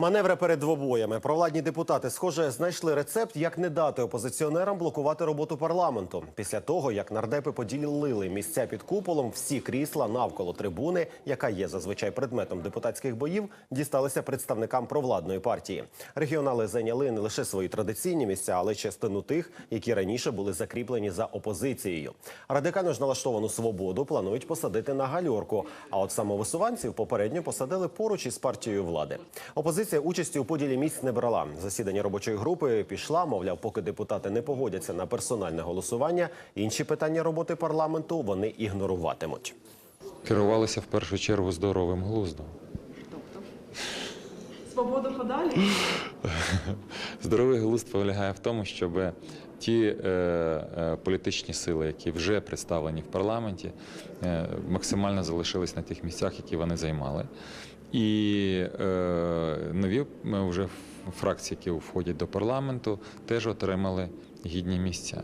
Маневри перед двобоями. Провладні депутати, схоже, знайшли рецепт, як не дати опозиціонерам блокувати роботу парламенту. Після того, як нардепи поділили місця під куполом, всі крісла навколо трибуни, яка є зазвичай предметом депутатських боїв, дісталися представникам провладної партії. Регіонали зайняли не лише свої традиційні місця, але й частину тих, які раніше були закріплені за опозицією. Радикально ж налаштовану свободу планують посадити на гальорку. А от самовисуванців попередньо посадили поруч із партією влади. Опозиція участі у поділі місць не брала. Засідання робочої групи пішла. Мовляв, поки депутати не погодяться на персональне голосування, інші питання роботи парламенту вони ігноруватимуть. Керувалися в першу чергу здоровим глуздом. Свободу подалі? Здоровий глузд полягає в тому, щоб ті е, е, політичні сили, які вже представлені в парламенті, е, максимально залишились на тих місцях, які вони займали. І е, нові вже фракції, які входять до парламенту, теж отримали гідні місця.